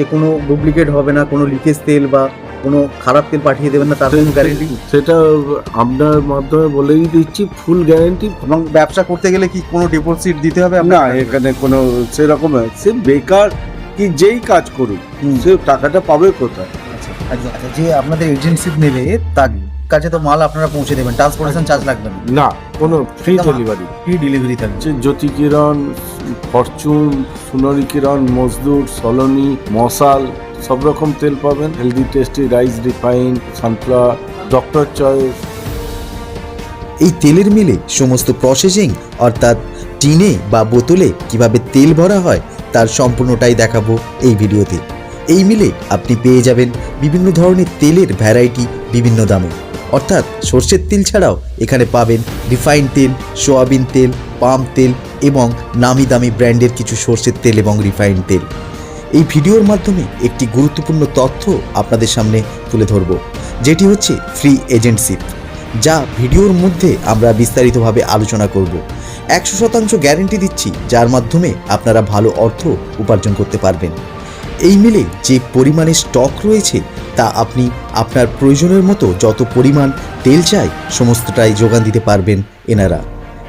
যে কোনো ডুপ্লিকেট হবে না কোনো লিকেজ তেল বা কোনো খারাপ তেল পাঠিয়ে দেবেন না তার কোনো গ্যারেন্টি সেটা আপনার মাধ্যমে বলেই দিচ্ছি ফুল গ্যারেন্টি এবং ব্যবসা করতে গেলে কি কোনো ডিপোজিট দিতে হবে না এখানে কোনো সেরকম সে বেকার কি যেই কাজ করুক। সে টাকাটা পাবে কোথায়? আচ্ছা আচ্ছা যে আপনাদের এজেন্সি নেবে তার কাছে তো মাল আপনারা পৌঁছে দেবেন ট্রান্সপোর্টেশন চার্জ লাগবে না। না কোনো ফ্রি ডেলিভারি ফ্রি ডেলিভারি থাকবে। জ্যোতি কিরণ ফরচুন সোনারি কিরণ মজদুর সলনি মশাল সব রকম তেল পাবেন healthy tasty rice refine sunflower doctor choice এই তেলের মিলে সমস্ত প্রসেসিং অর্থাৎ টিনে বা বোতলে কীভাবে তেল ভরা হয় তার সম্পূর্ণটাই দেখাবো এই ভিডিওতে। এই মিলে আপনি পেয়ে যাবেন বিভিন্ন ধরনের তেলের ভ্যারাইটি বিভিন্ন দামে। অর্থাৎ সর্ষের তেল ছাড়াও এখানে পাবেন রিফাইন তেল, সোয়াবিন তেল, পাম তেল এবং নামি দামি ব্র্যান্ডের কিছু সর্ষের তেল এবং রিফাইন তেল। এই ভিডিওর মাধ্যমে একটি গুরুত্বপূর্ণ তথ্য আপনাদের সামনে তুলে ধরব, যেটি হচ্ছে ফ্রি এজেন্টশিপ যা ভিডিওর মধ্যে আমরা বিস্তারিতভাবে আলোচনা করব। একশো শতাংশ গ্যারেন্টি দিচ্ছি, যার মাধ্যমে আপনারা ভালো অর্থ উপার্জন করতে পারবেন। এই মিলে যে পরিমাণে স্টক রয়েছে, তা আপনি আপনার প্রয়োজনের মতো যত পরিমাণ তেল চাই, সমস্তটাই যোগান দিতে পারবেন এনারা।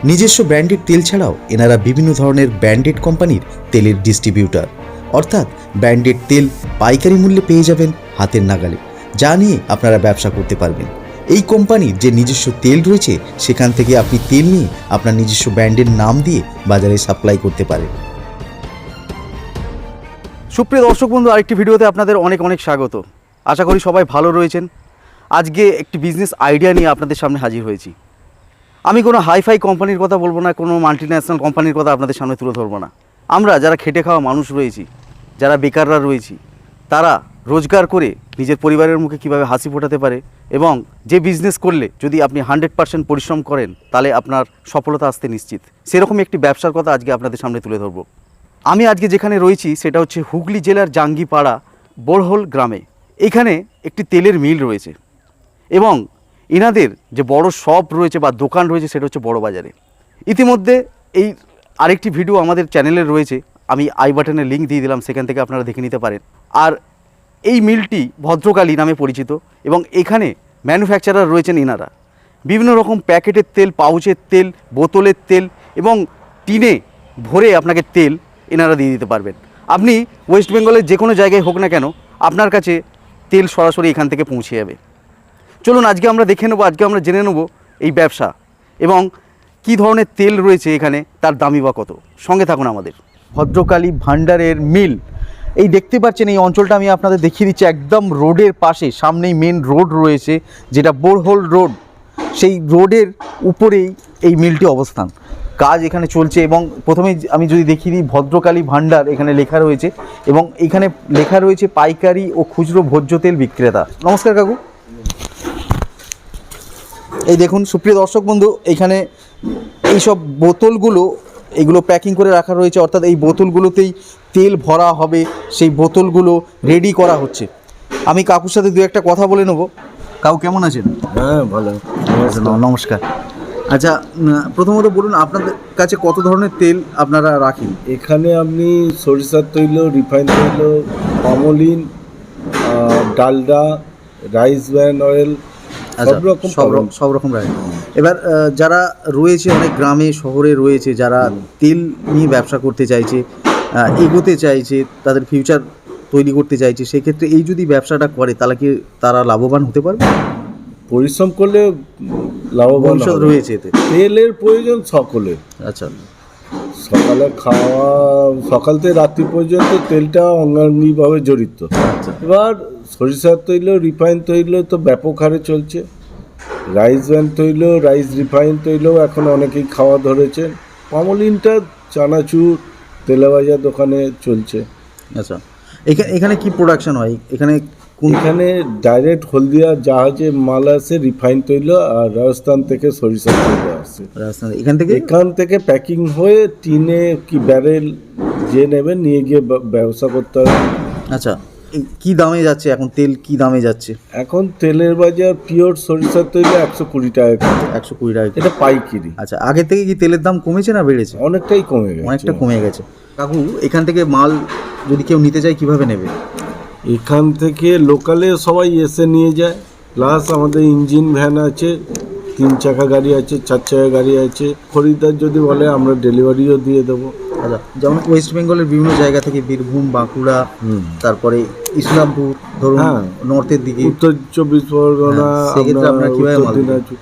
নিজস্ব ব্র্যান্ডেড তেল ছাড়াও এনারা বিভিন্ন ধরনের ব্র্যান্ডেড কোম্পানির তেলের ডিস্ট্রিবিউটার অর্থাৎ ব্র্যান্ডেড তেল পাইকারি মূল্যে পেয়ে যাবেন হাতের নাগালে, যা নিয়ে আপনারা ব্যবসা করতে পারবেন। এই কোম্পানির যে নিজস্ব তেল রয়েছে, সেখান থেকে আপনি তেল নিয়ে আপনার নিজস্ব ব্র্যান্ডের নাম দিয়ে বাজারে সাপ্লাই করতে পারেন। সুপ্রিয় দর্শক বন্ধু, আরেকটি ভিডিওতে আপনাদের অনেক অনেক স্বাগত। আশা করি সবাই ভালো রয়েছেন। আজকে একটি বিজনেস আইডিয়া নিয়ে আপনাদের সামনে হাজির হয়েছি। আমি কোনো হাইফাই কোম্পানির কথা বলব না, কোনো মাল্টি ন্যাশনাল কোম্পানির কথা আপনাদের সামনে তুলে ধরবো না। আমরা যারা খেটে খাওয়া মানুষ রয়েছি, যারা বেকাররা রয়েছি, তারা রোজগার করে নিজের পরিবারের মুখে কীভাবে হাসি ফোটাতে পারে এবং যে বিজনেস করলে যদি আপনি হান্ড্রেড পার্সেন্ট পরিশ্রম করেন, তাহলে আপনার সফলতা আসতে নিশ্চিত। সেরকম একটি ব্যবসার কথা আজকে আপনাদের সামনে তুলে ধরবো। আমি আজকে যেখানে রয়েছি সেটা হচ্ছে হুগলি জেলার জাঙ্গিপাড়া বোরহোল গ্রামে। এখানে একটি তেলের মিল রয়েছে এবং ইনাদের যে বড় শপ রয়েছে বা দোকান রয়েছে সেটা হচ্ছে বড় বাজারে। ইতিমধ্যে এই আরেকটি ভিডিও আমাদের চ্যানেলে রয়েছে, আমি আই বাটনের লিঙ্ক দিয়ে দিলাম, সেখান থেকে আপনারা দেখে নিতে পারেন। আর এই মিলটি ভদ্রকালী নামে পরিচিত এবং এখানে ম্যানুফ্যাকচারার রয়েছেন ইনারা বিভিন্ন রকম প্যাকেটের তেল, পাউচের তেল, বোতলের তেল এবং টিনে ভরে আপনাকে তেল এনারা দিয়ে দিতে পারবেন। আপনি ওয়েস্ট বেঙ্গলের যে কোনো জায়গায় হোক না কেন, আপনার কাছে তেল সরাসরি এখান থেকে পৌঁছে যাবে। চলুন, আজকে আমরা দেখে নেব, আজকে আমরা জেনে নেব এই ব্যবসা এবং কি ধরনের তেল রয়েছে এখানে, তার দামি বা কত। সঙ্গে থাকুন আমাদের। ভদ্রকালী ভান্ডারের মিল। এই দেখতে পাচ্ছেন, এই অঞ্চলটা আমি আপনাদের দেখিয়ে দিচ্ছি একদম রোডের পাশে, সামনেই মেন রোড রয়েছে, যেটা বোরহোল রোড সেই রোডের উপরেই এই মিলটি অবস্থান। কাজ এখানে চলছে এবং প্রথমেই আমি যদি দেখিয়ে দিই ভদ্রকালী ভাণ্ডার এখানে লেখা রয়েছে এবং এখানে লেখা রয়েছে পাইকারি ও খুচরো ভোজ্য তেল বিক্রেতা। নমস্কার কাকু। এই দেখুন সুপ্রিয় দর্শক বন্ধু এখানে এইসব বোতলগুলো এগুলো প্যাকিং করে রাখা রয়েছে অর্থাৎ এই বোতলগুলোতেই তেল ভরা হবে সেই বোতলগুলো রেডি করা হচ্ছে। আমি কাকুর সাথে দু একটা কথা বলে নেব। কাকু কেমন আছেন? হ্যাঁ ভালো। নমস্কার। আচ্ছা প্রথমত বলুন আপনাদের কাছে কত ধরনের তেল আপনারা রাখেন? এখানে আপনি সরিষার তৈল রিফাইন তৈল palmolein ah, Dalda rice bran oil আচ্ছা, সব রকম সব রকম রাখেন। এবার যারা রয়েছে অনেক গ্রামে শহরে রয়েছে যারা তেল নিয়ে ব্যবসা করতে চাইছে এগোতে চাইছে তাদের ফিউচার তৈরি করতে চাইছে সেক্ষেত্রে এই যদি ব্যবসাটা করে তাহলে কি তারা লাভবান হতে পারবে? পরিশ্রম করলে লাভবান ভবিষ্যৎ রয়েছে এতে। তেলের প্রয়োজন সকলের আচ্ছা। সকালে খাওয়া সকাল থেকে রাত্রি পর্যন্ত তেলটা অঙ্গাঙ্গিভাবে জড়িত। আচ্ছা। এবার সরিষার তৈল রিফাইন তৈল তো ব্যাপক হারে চলছে। রাইস ব্যান তৈল রাইস রিফাইন তৈলও এখন অনেকেই খাওয়া ধরেছে পামলিনটা চানাচুর তেলেবাজার দোকানে চলছে। আচ্ছা। এখানে এখানে কি প্রোডাকশন হয়? এখানে কোন এখানে ডাইরেক্ট হলদিয়া জাহাজে মাল আসে রিফাইন তৈল আর রাজস্থান থেকে সরিষার তৈল আসে। রাজস্থান এখান থেকে? এখান থেকে প্যাকিং হয়ে টিনে কি ব্যারেল যে নেবে নিয়ে গিয়ে ব্যবসা করতে হবে। আচ্ছা কি দামে যাচ্ছে? এখন তেল কি দামে যাচ্ছে? এখন তেলের বাজার পিওর সরিষার তৈরি একশো কুড়ি টাকা। একশো কুড়ি টাকা এটা পাইকিরি। আচ্ছা আগে থেকে কি তেলের দাম কমেছে না বেড়েছে? অনেকটাই কমে গেছে। অনেকটা কমে গেছে। কাকু এখান থেকে মাল যদি কেউ নিতে চায় কীভাবে নেবে? এখান থেকে লোকালে সবাই এসে নিয়ে যায়। প্লাস আমাদের ইঞ্জিন ভ্যান আছে তিন চাকা গাড়ি আছে চার চাকা গাড়ি আছে। খরিদ্দার যদি বলে আমরা ডেলিভারিও দিয়ে দেবো। আচ্ছা যেমন ওয়েস্ট বেঙ্গলের বিভিন্ন জায়গা থেকে বীরভূম বাঁকুড়া তারপরে ইসলামপুর ধরুন হ্যাঁ। নর্থের দিকে। উত্তর চব্বিশ পরগনা হ্যাঁ? দিনাজপুর।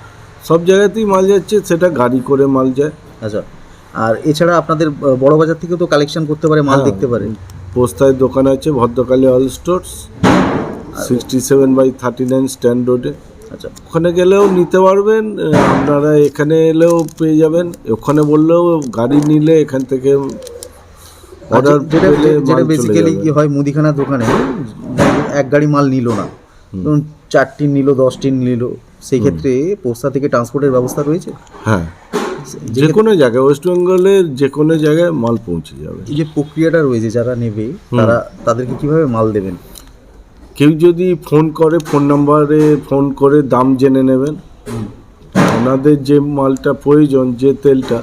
সব জায়গাতেই মাল যাচ্ছে সেটা গাড়ি করে মাল যায়। আচ্ছা আর এছাড়া আপনাদের বড় বাজার থেকেও তো কালেকশন করতে পারে মাল হ্যাঁ। দেখতে পারে। পোস্তায় দোকান আছে Bhadrakali all stores sixty seven by thirty nine stand রোডে আচ্ছা। ওখানে গেলেও নিতে পারবেন আপনারা এখানে এলেও পেয়ে যাবেন। ওখানে বললেও গাড়ি নিলে এখান থেকে অর্ডার আচ্ছা, যেটা বেসিক্যালি। কি হয় মুদিখানার দোকানে এক গাড়ি মাল নিল না। ধরুন চারটি নিল দশটি নিল সেই ক্ষেত্রে পোস্তা থেকে ট্রান্সপোর্টের ব্যবস্থা রয়েছে? হ্যাঁ। যে কোনো জায়গায় ওয়েস্ট বেঙ্গলের যে কোনো জায়গায় মাল পৌঁছে যাবে। এই যে প্রক্রিয়াটা রয়েছে যারা নেবে তারা তাদেরকে কীভাবে মাল দেবেন? কেউ যদি ফোন করে ফোন নাম্বারে ফোন করে দাম জেনে নেবেন। ওনাদের যে মালটা প্রয়োজন যে তেলটা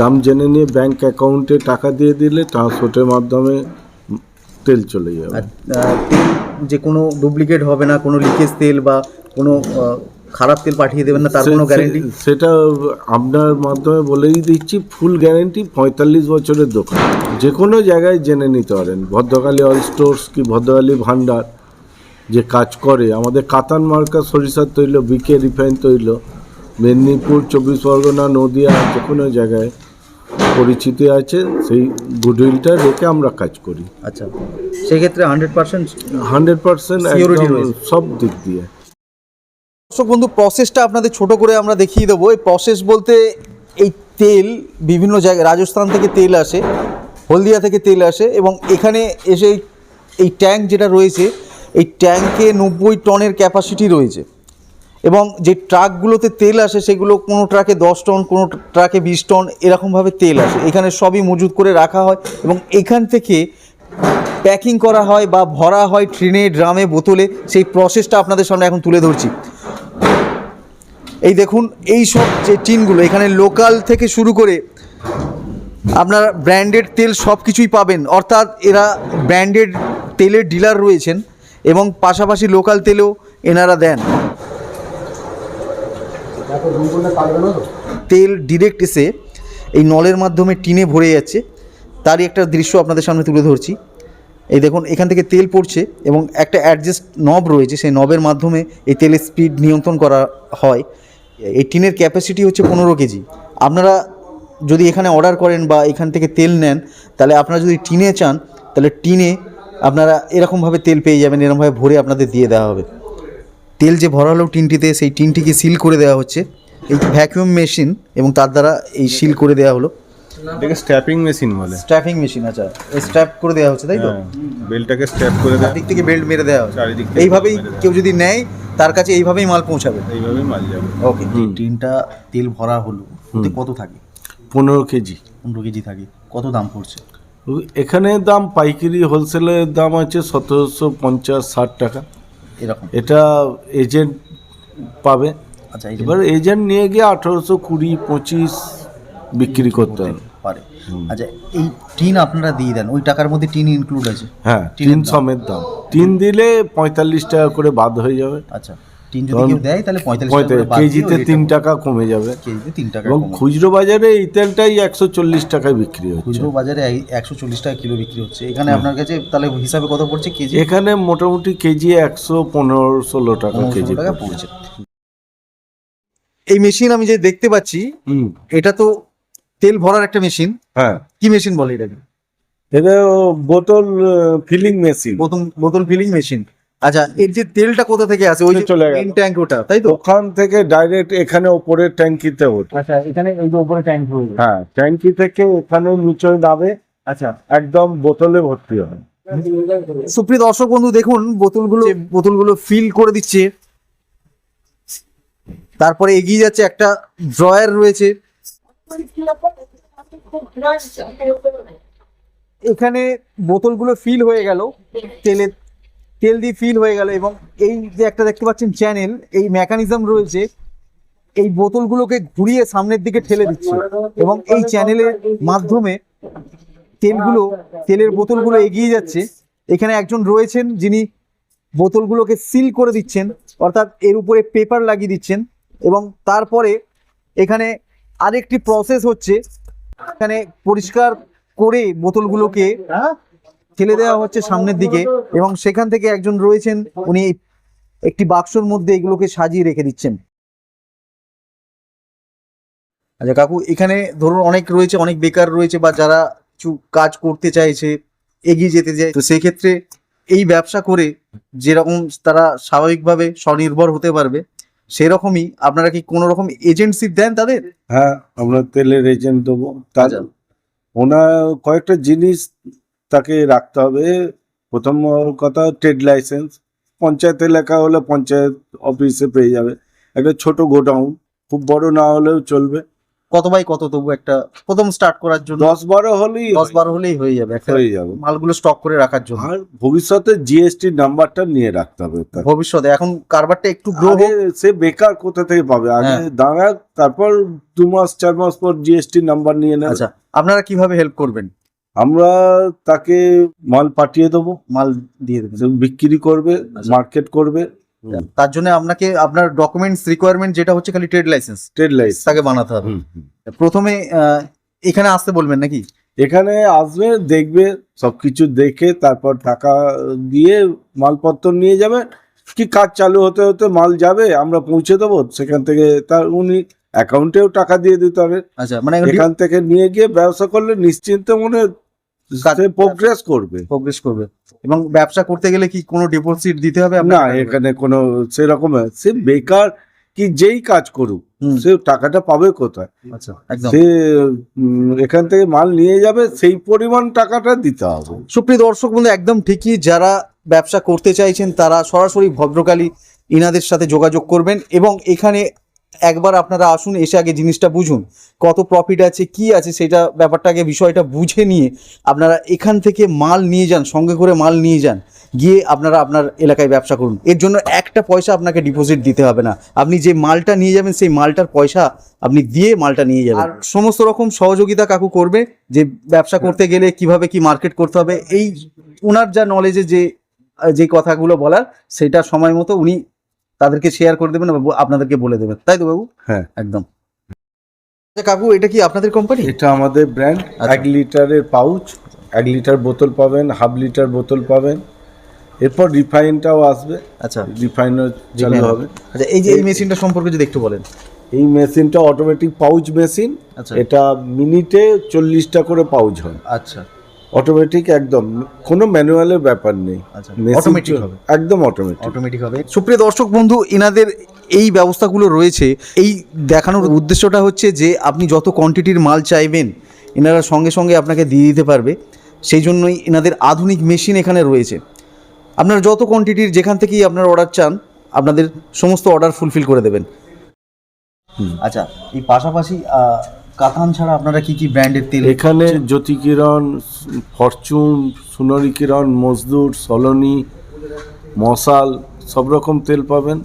দাম জেনে নিয়ে ব্যাংক অ্যাকাউন্টে টাকা দিয়ে দিলে ট্রান্সপোর্টের মাধ্যমে তেল চলে যাবে। তেল যে কোনো ডুপ্লিকেট হবে না কোনো লিকেজ তেল বা কোনো খারাপ তেল পাঠিয়ে দেবেন না তার কোনো গ্যারেন্টি সেটা আপনার মাধ্যমে বলেই দিচ্ছি ফুল গ্যারেন্টি পঁয়তাল্লিশ বছরের দোকান। যে কোনো জায়গায় জেনে নিতে পারেন। ভদ্রকালী অল স্টোর্স কি ভদ্রকালী ভান্ডার যে কাজ করে। আমাদের কাতান মার্কা সরিষার তৈল বিকে রিফাইন তৈল মেদিনীপুর চব্বিশ পরগনা নদিয়া যে কোনো জায়গায় পরিচিতি আছে সেই গুডউইলটা রেখে আমরা কাজ করি। আচ্ছা। সেক্ষেত্রে হান্ড্রেড পার্সেন্ট হান্ড্রেড পার্সেন্ট সব দিক দিয়ে। দর্শক বন্ধু প্রসেসটা আপনাদের ছোট করে আমরা দেখিয়ে দেবো। এই প্রসেস বলতে এই তেল, বিভিন্ন জায়গায়, রাজস্থান থেকে তেল আসে, হলদিয়া থেকে তেল আসে এবং এখানে এসে এই- ট্যাঙ্ক যেটা রয়েছে, এই ট্যাঙ্কে নব্বই টনের ক্যাপাসিটি রয়েছে। এবং যে ট্রাকগুলোতে তেল আসে, সেগুলো কোনো ট্রাকে দশ টন, কোনো ট্রাকে বিশ টন, এরকমভাবে তেল আসে। এখানে সবই মজুত করে রাখা হয় এবং এখান থেকে প্যাকিং করা হয় বা ভরা হয় ট্রেনে, ড্রামে, বোতলে। সেই প্রসেসটা আপনাদের সামনে এখন তুলে ধরছি। এই দেখুন, এই সব যে টিনগুলো, এখানে লোকাল থেকে শুরু করে আপনার ব্র্যান্ডেড তেল সব কিছুই পাবেন। অর্থাৎ এরা ব্র্যান্ডেড তেলের ডিলার রয়েছেন এবং পাশাপাশি লোকাল তেলও এনারা দেন। তেল ডিরেক্ট এসে এই নলের মাধ্যমে টিনে ভরে যাচ্ছে। তারই একটা দৃশ্য আপনাদের সামনে তুলে ধরছি। এই দেখুন, এখান থেকে তেল পড়ছে এবং একটা অ্যাডজাস্ট নব রয়েছে। সেই নবের মাধ্যমে এই তেলের স্পিড নিয়ন্ত্রণ করা হয়। এই টিনের ক্যাপাসিটি হচ্ছে পনেরো কেজি। আপনারা যদি এখানে অর্ডার করেন বা এখান থেকে তেল নেন তাহলে আপনারা যদি টিনে চান তাহলে টিনে আপনারা এরকমভাবে তেল পেয়ে যাবেন এরকমভাবে ভরে আপনাদের দিয়ে দেওয়া হবে। তেল যে ভরা হলো টিনটিতে সেই টিনটিকে সিল করে দেওয়া হচ্ছে। এই ভ্যাকুয়াম মেশিন এবং তার দ্বারা এই সিল করে দেওয়া হলো। এটাকে স্ট্যাপিং মেশিন বলে। স্ট্র্যাপিং মেশিন আচ্ছা। স্ট্র্যাপ করে দেওয়া হচ্ছে তাই তো? হ্যাঁ, বেলটাকে স্ট্যাপ করে দেয় চারদিক থেকে বেল্ট মেরে দেওয়া হচ্ছে। এইভাবেই দেওয়া। কেউ যদি নেয় তার কাছে এইভাবেই মাল পৌঁছাবে? এইভাবেই মাল যাবে। ওকে টিনটা তেল ভরা হলো ওতে কত থাকে? পনেরো কেজি। পনেরো কেজি থাকে। কত দাম পড়ছে? এখানে দাম পাইকারি হোলসেলের দাম আছে সতেরোশো পঞ্চাশ ষাট টাকা। এরকম। এটা এজেন্ট পাবে। আচ্ছা এবার এজেন্ট নিয়ে গিয়ে আঠারোশো কুড়ি পঁচিশ বিক্রি করতে পারে। আচ্ছা এই টিন আপনারা দিয়ে দেন ওই টাকার মধ্যে টিন ইনক্লুড আছে? হ্যাঁ টিনের টিন সমেত দাম। টিন দিলে পঁয়তাল্লিশ টাকা করে বাদ হয়ে যাবে। আচ্ছা টিন যদি কেউ দেয় তাহলে পঁয়তাল্লিশ কেজিতে তিন টাকা কমে যাবে। কেজিতে তিন টাকা এবং খুচরো বাজারে এই তেলটাই একশো চল্লিশ টাকায় বিক্রি হচ্ছে। খুচরো বাজারে একশো চল্লিশ টাকা কিলো বিক্রি হচ্ছে। এখানে আপনার কাছে তাহলে হিসাবে কত পড়ছে কেজি? এখানে মোটামুটি কেজি একশো পনেরো ষোলো টাকা কেজি টাকা পড়ছে। পড়ছে। এই মেশিন আমি যে দেখতে পাচ্ছি হুম। এটা তো তেল ভরার একটা মেশিন। হ্যাঁ। কি মেশিন বলে এটাকে? এটা বোতল ফিলিং মেশিন। বোতল বোতল ফিলিং মেশিন। আচ্ছা এর যে তেলটা কোথা থেকে আসে? ওই যে চলে গেল। ট্যাঙ্ক ওটা তাই তো? ওখান থেকে ডাইরেক্ট এখানে ওপরের ট্যাঙ্কিতে ওঠে। আচ্ছা এখানে এই যে উপরে ট্যাঙ্ক হ্যাঁ ট্যাঙ্কি থেকে এখানে নিচে নামে আচ্ছা। একদম বোতলে ভর্তি হয়। সুপ্রিয় দর্শক বন্ধু দেখুন বোতলগুলো বোতলগুলো ফিল করে দিচ্ছে। তারপরে এগিয়ে যাচ্ছে একটা ড্রয়ার রয়েছে। এখানে বোতলগুলো ফিল হয়ে গেল, তেলে, তেল দিয়ে ফিল হয়ে গেল এবং এই যে একটা দেখতে পাচ্ছেন চ্যানেল এই মেকানিজম রয়েছে, এই বোতলগুলোকে ঘুরিয়ে সামনের দিকে ঠেলে দিচ্ছে এবং এই চ্যানেলের মাধ্যমে তেলগুলো, তেলের বোতলগুলো এগিয়ে যাচ্ছে। এখানে একজন রয়েছেন যিনি বোতলগুলোকে সিল করে দিচ্ছেন, অর্থাৎ এর উপরে পেপার লাগিয়ে দিচ্ছেন এবং তারপরে এখানে আরেকটি প্রসেস হচ্ছে এখানে পরিষ্কার করে বোতলগুলোকে ঠেলে দেওয়া হচ্ছে সামনের দিকে এবং সেখান থেকে একজন রয়েছেন, উনি একটি বাক্সর মধ্যে এগুলোকে সাজিয়ে রেখে দিচ্ছেন। আচ্ছা কাকু, এখানে ধরুন অনেক রয়েছে, অনেক বেকার রয়েছে বা যারা কিছু কাজ করতে চাইছে, এগিয়ে যেতে চায় তো সেই ক্ষেত্রে এই ব্যবসা করে যেরকম তারা স্বাভাবিকভাবে স্বনির্ভর হতে পারবে সেরকমই আপনারা কি কোনো রকম এজেন্সি দেন তাদের? হ্যাঁ আমরা তেলের এজেন্ট দেবো। তার আচ্ছা। ওনার কয়েকটা জিনিস তাকে রাখতে হবে। প্রথম কথা ট্রেড লাইসেন্স পঞ্চায়েত এলাকা হলে পঞ্চায়েত অফিসে পেয়ে যাবে। একটা ছোট গোডাউন খুব বড় না হলেও চলবে। কত বাই কত তবু একটা প্রথম স্টার্ট করার জন্য দশ বারো হলেই দশ বারো হলেই হয়ে যাবে একটা হয়ে যাবে। মালগুলো স্টক করে রাখার জন্য। আর ভবিষ্যতে জিএসটি নাম্বারটা নিয়ে রাখতে হবে। ভবিষ্যতে এখন কারবারটা একটু গ্রো সে বেকার কোথা থেকে পাবে? আগে হ্যাঁ। দাঁড়াক তারপর দু মাস চার মাস পর জিএসটি নাম্বার নিয়ে নেবে। আচ্ছা আপনারা কীভাবে হেল্প করবেন? আমরা তাকে মাল পাঠিয়ে দেবো। মাল দিয়ে দেবেন। সে বিক্রি করবে আচ্ছা। মার্কেট করবে। তার জন্য আপনাকে আপনার ডকুমেন্টস রিকোয়ারমেন্ট যেটা হচ্ছে খালি ট্রেড লাইসেন্স ট্রেড লাইসেন্স তাকে বানাতে হবে। প্রথমে এখানে আসতে বলবেন নাকি? এখানে আসবে দেখবে সবকিছু দেখে তারপর টাকা দিয়ে মালপত্র নিয়ে যাবে। কি কাজ চালু হতে হতে মাল যাবে আমরা পৌঁছে দেবো। সেখান থেকে তার উনি অ্যাকাউন্টেও টাকা দিয়ে দিতে হবে। আচ্ছা মানে এখান থেকে নিয়ে গিয়ে ব্যবসা করলে নিশ্চিন্তে মনে প্রোগ্রেস করবে। প্রোগ্রেস করবে। এবং ব্যবসা করতে গেলে কি কোনো ডিপোজিট দিতে হবে না? এখানে কোনো সেরকম সে বেকার কি যেই কাজ করুক সে টাকাটা পাবে কোথায়? আচ্ছা সে এখান থেকে মাল নিয়ে যাবে সেই পরিমাণ টাকাটা দিতে হবে। সুপ্রিয় দর্শক বন্ধু একদম ঠিকই যারা ব্যবসা করতে চাইছেন তারা সরাসরি ভদ্রকালী ইনাদের সাথে যোগাযোগ করবেন এবং এখানে একবার আপনারা আসুন এসে আগে জিনিসটা বুঝুন। কত প্রফিট আছে কি আছে সেটা ব্যাপারটাকে বিষয়টা বুঝে নিয়ে আপনারা এখান থেকে মাল নিয়ে যান সঙ্গে করে মাল নিয়ে যান। গিয়ে আপনারা আপনার এলাকায় ব্যবসা করুন। এর জন্য একটা পয়সা আপনাকে ডিপোজিট দিতে হবে না। আপনি যে মালটা নিয়ে যাবেন সেই মালটার পয়সা আপনি দিয়ে মালটা নিয়ে যাবেন। আর সমস্ত রকম সহযোগিতা কাকু করবে যে ব্যবসা করতে গেলে কীভাবে কি মার্কেট করতে হবে এই ওনার যা নলেজে যে যে কথাগুলো বলার সেটা সময় মতো উনি তাদেরকে শেয়ার করে দেবেন আপনাদেরকে বলে দেবেন। তাই তো বাবু? হ্যাঁ। একদম। আচ্ছা, কাকু এটা কি আপনাদের কোম্পানি এটা আমাদের ব্র্যান্ড আচ্ছা। এক লিটারের পাউচ এক লিটার বোতল পাবেন হাফ লিটার বোতল পাবেন। এরপর রিফাইনটাও আসবে। আচ্ছা। রিফাইনও চালু হবে। আচ্ছা এই যে এই মেশিনটা সম্পর্কে যদি একটু বলেন। এই মেশিনটা অটোমেটিক পাউচ মেশিন আচ্ছা। এটা মিনিটে চল্লিশটা করে পাউচ হয়। আচ্ছা। অটোমেটিক একদম। কোনো ম্যানুয়ালের ব্যাপার নেই। আচ্ছা অটোমেটিক হবে। একদম অটোমেটিক অটোমেটিক হবে। সুপ্রিয় দর্শক বন্ধু এনাদের এই ব্যবস্থাগুলো রয়েছে। এই দেখানোর উদ্দেশ্যটা হচ্ছে যে আপনি যত কোয়ান্টিটির মাল চাইবেন এনারা সঙ্গে সঙ্গে আপনাকে দিয়ে দিতে পারবে। সেই জন্যই এনাদের আধুনিক মেশিন এখানে রয়েছে। আপনার যত কোয়ান্টিটির যেখান থেকেই আপনার অর্ডার চান আপনাদের সমস্ত অর্ডার ফুলফিল করে দেবেন। আচ্ছা এই পাশাপাশি কাতান ছাড়া আপনারা কি কি ব্র্যান্ডের তেল এখানে জ্যোতি কিরণ ফরচুন সুনরি কিরণ মজদুর সলনি মশাল সব রকম তেল পাবেন।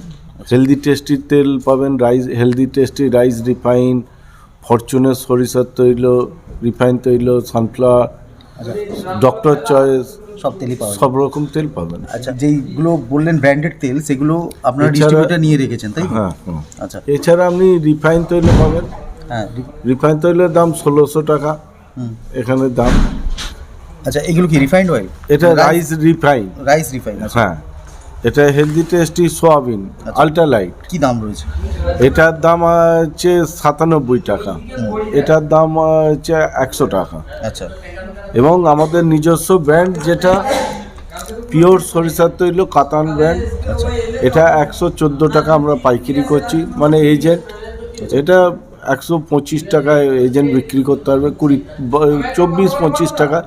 হেলদি টেস্টি তেল পাবেন rice healthy tasty rice refine ফরচুনের সরিষার তৈল রিফাইন তৈল সানফ্লাওয়ার ডক্টর চয়েস সব তেলই যায়। সব রকম তেল পাবেন। আচ্ছা যেইগুলো বললেন ব্র্যান্ডেড তেল সেগুলো আপনারা ডিস্ট্রিবিউটার নিয়ে রেখেছেন তাই হ্যাঁ হ্যাঁ। আচ্ছা। এছাড়া আপনি রিফাইন তৈল পাবেন হ্যাঁ রিফাইন তৈলের দাম ষোলোশো টাকা। হুম। এখানে দাম আচ্ছা এগুলো কি রিফাইন্ড অয়েল এটা রাইস রিফাইন রাইস রিফাইন আচ্ছা। হ্যাঁ। এটা healthy tasty soybean ultra light কি দাম রয়েছে? এটার দাম হচ্ছে সাতানব্বই টাকা। এটার দাম হচ্ছে একশো টাকা। আচ্ছা। এবং আমাদের নিজস্ব ব্র্যান্ড যেটা পিওর সরিষার তৈল কাতান ব্র্যান্ড আচ্ছা। এটা একশো চোদ্দ টাকা আমরা পাইকারি করছি। মানে এজেন্ট এটা একশো পঁচিশ টাকায় এজেন্ট বিক্রি করতে পারবে কুড়ি চব্বিশ পঁচিশ টাকা।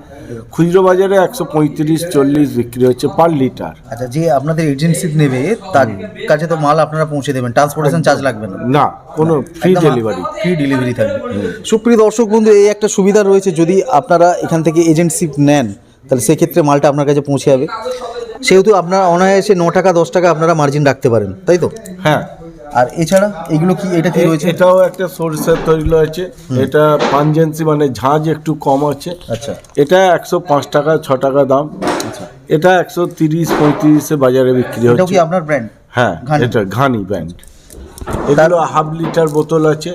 খুচরো বাজারে একশো পঁয়ত্রিশ চল্লিশ বিক্রি হচ্ছে পার লিটার। আচ্ছা যে আপনাদের এজেন্সি নেবে তার কাছে তো মাল আপনারা পৌঁছে দেবেন ট্রান্সপোর্টেশন চার্জ লাগবে না। না কোনো ফ্রি ডেলিভারি ফ্রি ডেলিভারি থাকবে। সুপ্রিয় দর্শক বন্ধু এই একটা সুবিধা রয়েছে যদি আপনারা এখান থেকে এজেন্সি নেন তাহলে সেক্ষেত্রে মালটা আপনার কাছে পৌঁছে যাবে। সেহেতু আপনারা অনায়াসে ন টাকা দশ টাকা আপনারা মার্জিন রাখতে পারেন তাই তো? হ্যাঁ। আর এছাড়া এগুলো কি এটা কি রয়েছে? এটাও একটা সরিষার তৈল আছে এটা পাঞ্জেন্সি মানে ঝাঁজ একটু কম আছে। আচ্ছা। এটা একশো পাঁচ টাকা ছ টাকা দাম। এটা একশো তিরিশ পঁয়ত্রিশে বাজারে বিক্রি হচ্ছে। কি আপনার ব্র্যান্ড হ্যাঁ এটা ঘানি ব্যান্ড এগুলো হাফ লিটার বোতল আছে।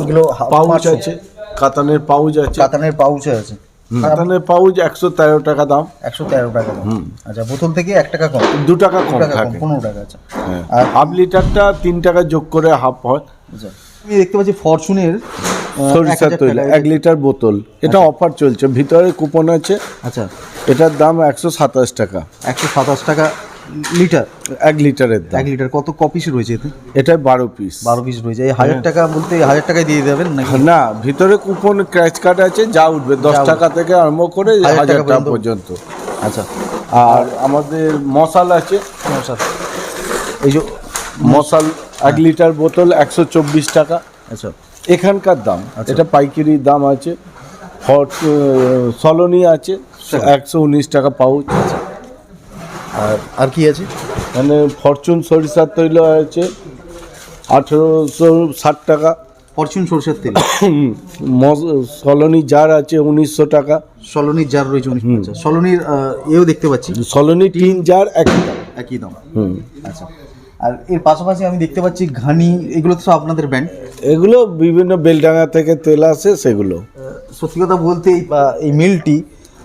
এগুলো পাউচ আছে। কাতানের পাউচ আছে। কাতানের পাউচ আছে। কাতানের পাউচ একশো তেরো টাকা দাম। একশো তেরো টাকা দাম। আচ্ছা বোতল থেকে এক টাকা কম। দু টাকা কম থাকে। পনেরো টাকা আচ্ছা। হ্যাঁ। আর হাফ লিটারটা তিন টাকা যোগ করে হাফ হয়। আচ্ছা আমি দেখতে পাচ্ছি ফরচুনের সরিষার তৈল এক লিটার বোতল। এটা অফার চলছে। ভিতরে কুপন আছে। আচ্ছা। এটার দাম একশো সাতাশ টাকা। একশো সাতাশ টাকা। লিটার? এক লিটারের দাম। এক লিটার। কত কপিস রয়েছে এতে? এটা বারো পিস বারো পিস রয়েছে। এই হাজার টাকা বলতে হাজার টাকায় দিয়ে দেবেন না ভিতরে কুপন ক্র্যাচ কার্ড আছে যা উঠবে। দশ টাকা থেকে আরম্ভ করে হাজার টাকা পর্যন্ত। আচ্ছা। আর আমাদের মশাল আছে। স্যার এই যে মশাল এক লিটার বোতল একশো চব্বিশ টাকা। আচ্ছা। এখানকার দাম। এটা পাইকারি দাম আছে। হট সলনি আছে। একশো উনিশ টাকা পাউচ। আর আর কি আছে? মানে ফরচুন সরিষার তৈল আছে আঠেরোশো ষাট টাকা। ফরচুন সরষের তেল? সলনি জার আছে উনিশশো টাকা। সলনির জার রয়েছে উনিশ আচ্ছা সলনির এও দেখতে পাচ্ছি। সলনি তিন জার একই টাকা। একই দাম। হুম। আচ্ছা আর এর পাশাপাশি আমি দেখতে পাচ্ছি ঘানি এগুলো তো সব আপনাদের ব্র্যান্ড এগুলো বিভিন্ন বেলডাঙ্গা থেকে তেল আসে সেগুলো। সত্যি কথা বলতে এই মিলটি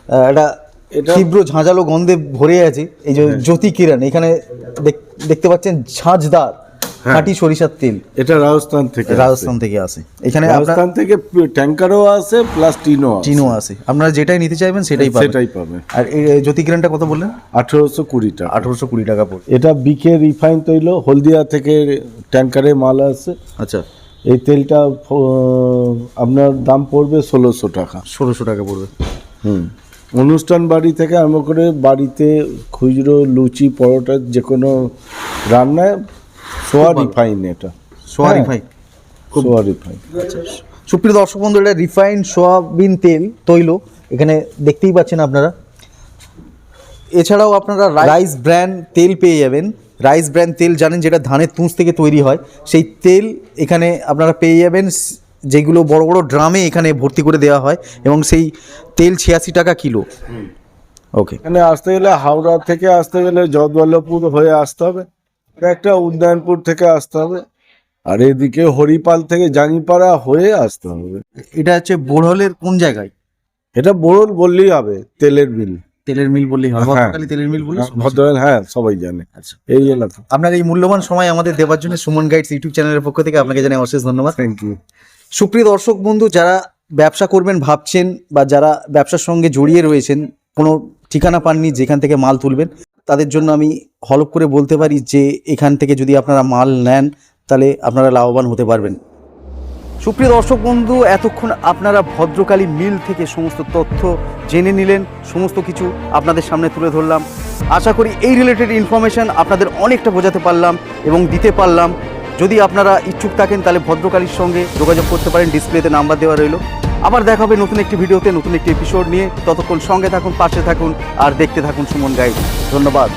একটা এটা- তীব্র ঝাঁঝালো গন্ধে ভরে আছে এই যে জ্যোতি কিরণ এখানে দেখ- দেখতে পাচ্ছেন ঝাঁঝদার খাঁটি সরিষার তেল। এটা রাজস্থান থেকে রাজস্থান থেকে আসে। এখানে রাজস্থান থেকে ট্যাঙ্কারও আসে প্লাস টিনও চিনো আসে। আপনারা যেটাই নিতে চাইবেন সেটাই পাবেন। সেটাই পাবে আর এই জ্যোতি কিরণটা কত বললেন? আঠেরোশো কুড়ি টাকা। আঠারোশো কুড়ি টাকা পড়বে। এটা বিকে রিফাইন তৈল হলদিয়া থেকে ট্যাঙ্কারে মাল আসে। আচ্ছা। এই তেলটা আপনার দাম পড়বে ষোলোশো টাকা। ষোলোশো টাকা পড়বে। হুম। অনুষ্ঠান বাড়ি থেকে আরম্ভ করে বাড়িতে খুচরো লুচি পরোটা যে কোনো রান্নায় সোয়া রিফাইন এটা। সোয়ারি হ্যাঁ। ভাই সোয়া রিফাইন সুপ্রিয় দর্শক বন্ধু এটা রিফাইন্ড সোয়াবিন তেল তৈল এখানে দেখতেই পাচ্ছেন আপনারা। এছাড়াও আপনারা রাইস ব্র্যান্ড তেল পেয়ে যাবেন। রাইস ব্র্যান্ড তেল জানেন যেটা ধানের তুষ থেকে তৈরি হয়। সেই তেল এখানে আপনারা পেয়ে যাবেন যেগুলো বড় বড় ড্রামে এখানে ভর্তি করে দেওয়া হয় এবং সেই তেল ছিয়াশি টাকা কিলো। ওকে এখানে আসতে গেলে হাওড়া থেকে আসতে গেলে জগবল্লভপুর হয়ে আসতে হবে। একটা উদয়নপুর থেকে আসতে হবে। আর এদিকে হরিপাল থেকে জাঙ্গিপাড়া হয়ে আসতে হবে। এটা হচ্ছে বোরহলের কোন জায়গায়? এটা বড়ল বললেই হবে তেলের বিল তেলের মিল বললেই হয় হ্যাঁ। ভদ্রকালী তেলের মিল বলে ভদ্র হ্যাঁ সবাই জানে। আচ্ছা। এই এলাকা আপনার এই মূল্যবান সময় আমাদের দেওয়ার জন্য সুমন গাইডস ইউটিউব চ্যানেলের পক্ষ থেকে আপনাকে জানাই অশেষ ধন্যবাদ। থ্যাংক ইউ সুপ্রিয় দর্শক বন্ধু, যারা ব্যবসা করবেন ভাবছেন বা যারা ব্যবসার সঙ্গে জড়িয়ে রয়েছেন, কোনো ঠিকানা পাননি যেখান থেকে মাল তুলবেন, তাদের জন্য আমি হলপ করে বলতে পারি যে এখান থেকে যদি আপনারা মাল নেন, তাহলে আপনারা লাভবান হতে পারবেন। সুপ্রিয় দর্শক বন্ধু, এতক্ষণ আপনারা ভদ্রকালী মিল থেকে সমস্ত তথ্য জেনে নিলেন, সমস্ত কিছু আপনাদের সামনে তুলে ধরলাম। আশা করি এই রিলেটেড ইনফরমেশন আপনাদের অনেকটা বোঝাতে পারলাম এবং দিতে পারলাম। যদি আপনারা ইচ্ছুক থাকেন, তাহলে ভদ্রকালীর সঙ্গে যোগাযোগ করতে পারেন। ডিসপ্লেতে নাম্বার দেওয়া রইল। আবার দেখা হবে নতুন একটি ভিডিওতে, নতুন একটি এপিসোড নিয়ে। ততক্ষণ সঙ্গে থাকুন, পাশে থাকুন, আর দেখতে থাকুন সুমন গাইড ধন্যবাদ।